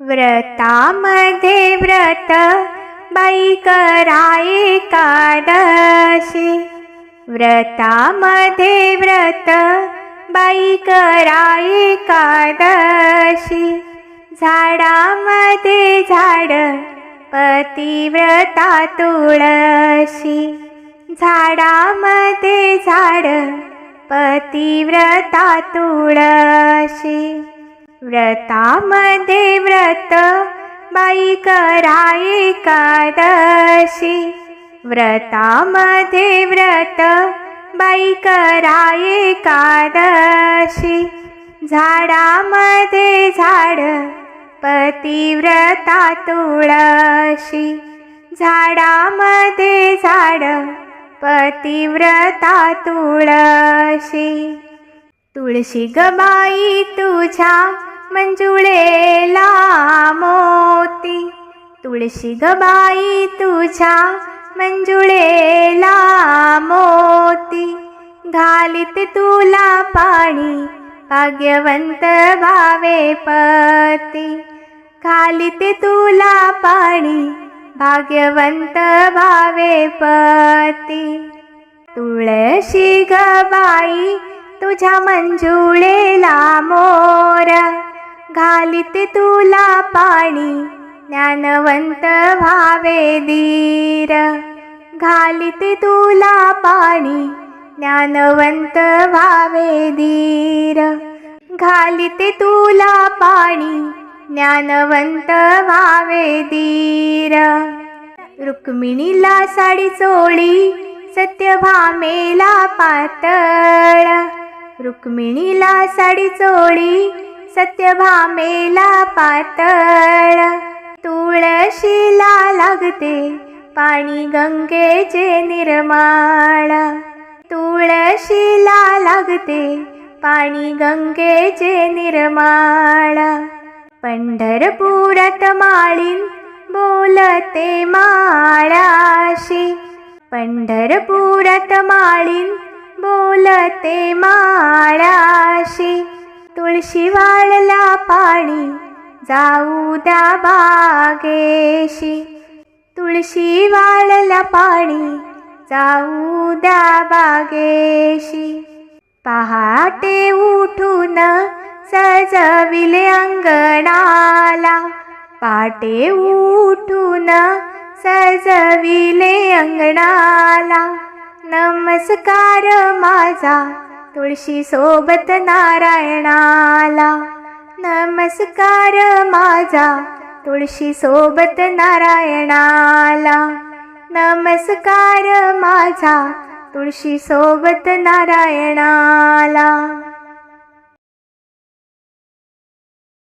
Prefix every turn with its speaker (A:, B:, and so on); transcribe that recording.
A: व्रतामध्ये व्रत बाई कराये कादशी व्रतामध्ये व्रत बाई कराये कादशी झाडामध्ये झाड पतिव्रता तुळशी. झाडामध्ये झाड पतिव्रता तुळशी. व्रतामध्ये व्रत बाई कराये कादशी व्रतामध्ये व्रत बाई कराये कादशी झाडामध्ये झाड पतिव्रता तुळशी. झाडामध्ये झाड पतिव्रता तुळशी. तुळशी गबाई तुझ्या मंजुळेला मोती तुळशी गबाई तुझ्या मंजुळेला मोती घालित तुला पाणी भाग्यवंत भावे पती. घालित तुला पाणी भाग्यवंत भावे पती. तुळशी गबाई तुझ्या मंजुळेला मोर घालीत तुला पाणी ज्ञानवंत भावे धीर घालीत तुला पाणी ज्ञानवंत भावे धीर घालीत तुला पाणी ज्ञानवंत भावे धीर रुक्मिणीला साडी चोळी सत्यभामेला पातळ. रुक्मिणीला साडी चोळी सत्यभामेला पातळ. तुळशीला लागते पाणी गंगेचे निर्माण तुळशीला लागते पाणी गंगेचे निर्माण पंढरपुरात माळीन बोलते माळाशी. पंढरपुरात माळीन बोलते माळाशी. तुळशी वाळला पाणी जाऊ द्या बागेशी. तुळशी वाळला पाणी जाऊ द्या बागेशी. पहाटे उठून सजविले अंगणाला. पाटे उठून सजविले अंगणाला. नमस्कार माझा तुळशी सोबत नारायणाला. नमस्कार माझा तुळशी सोबत नारायणाला. नमस्कार माझा तुळशी सोबत नारायणाला.